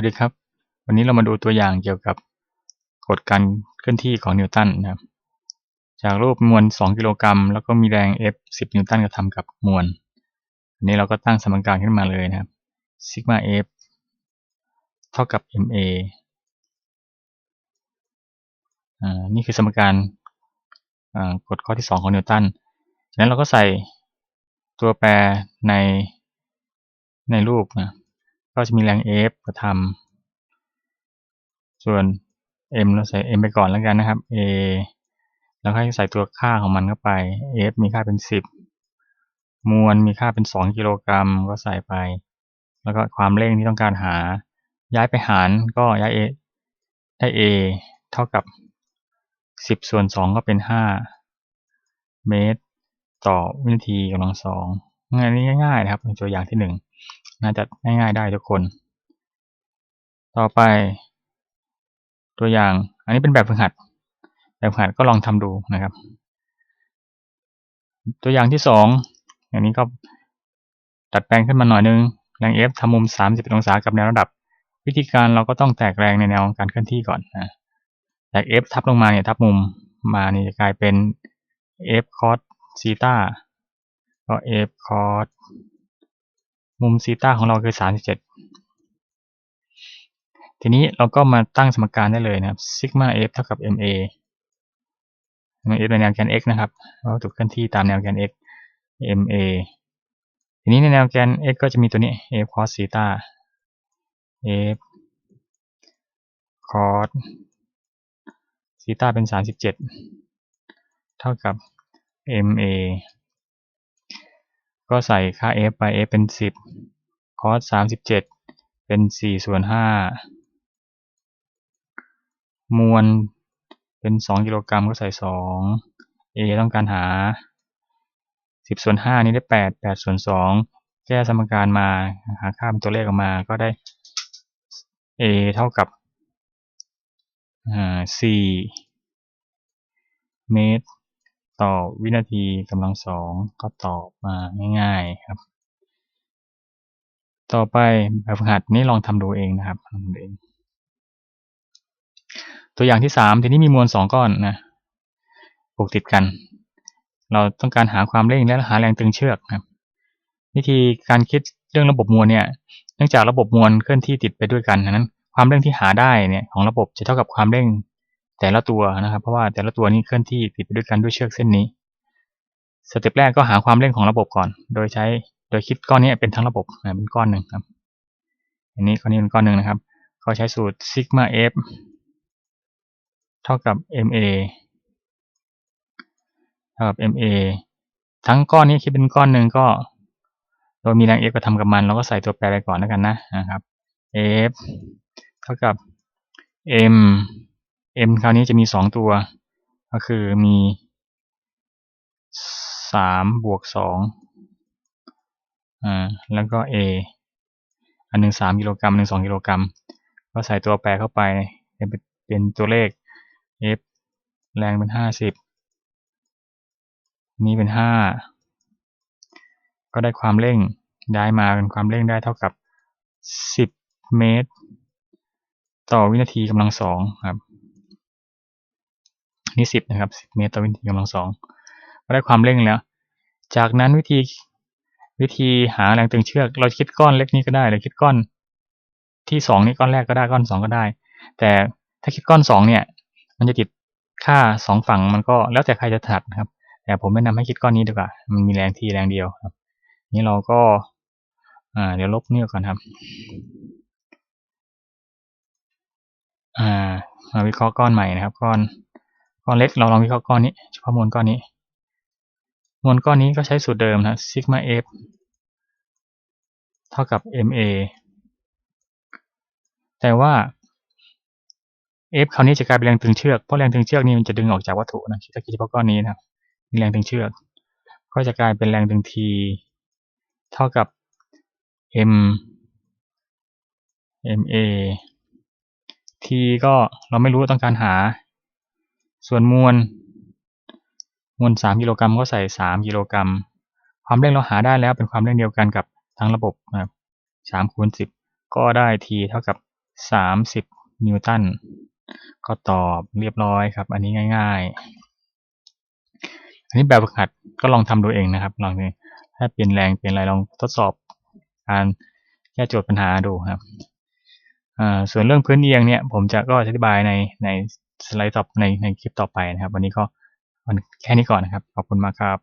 วัสดีครับ วันนี้เรามาดูตัวอย่างเกี่ยวกับกฎการเคลื่อนที่ของนิวตันนะครับ จากรูปมวล 2 กิโลกรัมแล้วก็มีแรง F 10 นิวตันกระทำกับมวล อันนี้เราก็ตั้งสมการขึ้นมาเลยนะครับซิกมา F เท่ากับ ma อ่า นี่คือสมการกฎข้อที่ 2 ของนิวตัน จากนั้นเราก็ใส่ตัวแปรในในรูปนะ ก็จะมีแรง F กระทำส่วน M เราใส่ M ไปก่อนแล้วกันนะครับ A แล้วให้ใส่ตัวค่าของมันเข้าไป F มีค่าเป็น 10 มวลมีค่าเป็น 2 กิโลกรัมก็ใส่ไป แล้วก็ความเร่งที่ต้องการหา ย้ายไปหารก็ย้าย A ได้ A เท่ากับ 10 ส่วน 2 ก็เป็น 5 เมตร ต่อวินาทีกำลังสองงานนี้ง่ายๆนะครับเป็นตัวอย่างที่ห น่าจะง่ายๆได้ทุกคน ต่อไป ตัวอย่าง อันนี้เป็นแบบฝึกหัด แบบฝึกหัดก็ลองทำดูนะครับ ตัวอย่างที่สองอย่างนี้ก็ตัดแปลงขึ้นมาหน่อยนึง แรง F ทำมุม 30องศากับแนวระดับ วิธีการเราก็ต้องแตกแรงในแนวการเคลื่อนที่ก่อนนะแตก F ทับลงมาเนี่ยทับมุมมานี่จะกลายเป็น F cos ซีตาก็ F cos มุมซีตาของเราคือ 37 ทีนี้เราก็มาตั้งสมการได้เลยนะครับซิกมา f เท่ากับ ma ma เป็นแนวแกน x นะครับเราถูกเคลื่อนที่ตามแนวแกน x ma ทีนี้ในแนวแกน x ก็จะมีตัวนี้ f cos ซีตา f cos ซีตาเป็น 37 เท่ากับ ma ก็ใส่ค่า f ไป f เป็น 10 cos 37 เป็น4ส่วน5มวลเป็น 2 กิโลกรัมก็ใส่ 2 a ต้องการหา 10ส่วน5นี้ได้ 8 8ส่วน2แก้สมการมาหาค่าเป็นตัวเลขออกมาก็ได้ a เท่ากับ4เมตร ต่อวินาทีกำลังสองก็ตอบมาง่ายๆครับ ต่อไปแบบฝึกหัดนี้ลองทำดูเองนะครับทำเองตัวอย่างที่สามทีนี้มีมวลสองก้อนนะผูกติดกัน เราต้องการหาความเร่งและหาแรงตึงเชือกครับ วิธีการคิดเรื่องระบบมวลเนี่ย เนื่องจากระบบมวลเคลื่อนที่ติดไปด้วยกันนั้น ความเร่งที่หาได้เนี่ยของระบบจะเท่ากับความเร่ง แต่ละตัวนะครับ เพราะว่าแต่ละตัวนี้เคลื่อนที่ติดไปด้วยกันด้วยเชือกเส้นนี้ สเต็ปแรกก็หาความเร่งของระบบก่อน โดยใช้โดยคิดก้อนนี้เป็นทั้งระบบเป็นก้อนหนึ่งครับ อันนี้ก้อนนี้เป็นก้อนหนึ่งนะครับเขาใช้สูตรซิกมา f เท่ากับ ma เท่ากับ ma ทั้งก้อนนี้คิดเป็นก้อนหนึ่งก็ โดยมีแรง f กระทำกับมันเราก็ใส่ตัวแปรไปก่อนแล้วกันนะนะครับ f เท่ากับ m m คราวนี้จะมีสองตัว ก็คือมีสามบวกสองอ่าแล้วก็ a อันหนึ่งสามกิโลกรัมหนึ่งสองกิโลกรัมก็ใส่ตัวแปรเข้าไปเป็นตัวเลข f แรงเป็นห้าสิบนี้เป็นห้าก็ได้ความเร่งย้มาเป็นความเร่งได้เท่ากับสิบเมตร ต่อวินาทีกำลังสองครับ นี่สิบนะครับสิบเมตรต่อวินาทีกำลังสองก็ได้ความเร่งแล้ว จากนั้นวิธีวิธีหาแรงตึงเชือก เราคิดก้อนเล็กนี้ก็ได้หรือคิดก้อนที่สองนี่ก้อนแรกก็ได้ก้อนสองก็ได้ แต่ถ้าคิดก้อนสองเนี่ย มันจะติดค่าสองฝั่งมันก็แล้วแต่ใครจะถัดนะครับ แต่ผมแนะนำให้คิดก้อนนี้ดีกว่า มันมีแรงทีแรงเดียวครับ นี้เราก็อ่าเดี๋ยวลบนี่ก่อนครับอ่ามาวิเคราะห์ก้อนใหม่นะครับ ก้อน ก้อนเล็กเราลองวิเคราะห์ก้อนนี้เฉพาะมวลก้อนนี้มวลก้อนนี้ก็ใช้สูตรเดิมนะซิกมา f เท่ากับ ma แต่ว่า f คราวนี้จะกลายเป็นแรงตึงเชือกเพราะแรงตึงเชือกนี่มันจะดึงออกจากวัตถุนะถ้าคิดเฉพาะก้อนนี้นะมีแรงตึงเชือก ก็จะกลายเป็นแรงตึง t เท่ากับ m ma t ก็เราไม่รู้ต้องการหา ส่วนมวลมวล 3 กิโลกรัมก็ใส่ 3 กิโลกรัม ความเร่งเราหาได้แล้วเป็นความเร่งเดียวกันกับทั้งระบบนะครับ3คูณ10 ก็ได้ t เท่ากับสามสิบนิวตัน ก็ตอบเรียบร้อยครับ อันนี้ง่าย ๆ อันนี้แบบฝึกหัดก็ลองทำดูเองนะครับ ลองดูถ้าเปลี่ยนแรงเปลี่ยนอะไรลองทดสอบการแก้โจทย์ปัญหาดูครับส่วนเรื่องพื้นเอียงเนี่ยผมจะก็อธิบายในใน สไลด์ต่อในในคลิปต่อไปนะครับ วันนี้ก็แค่นี้ก่อนนะครับ ขอบคุณมากครับ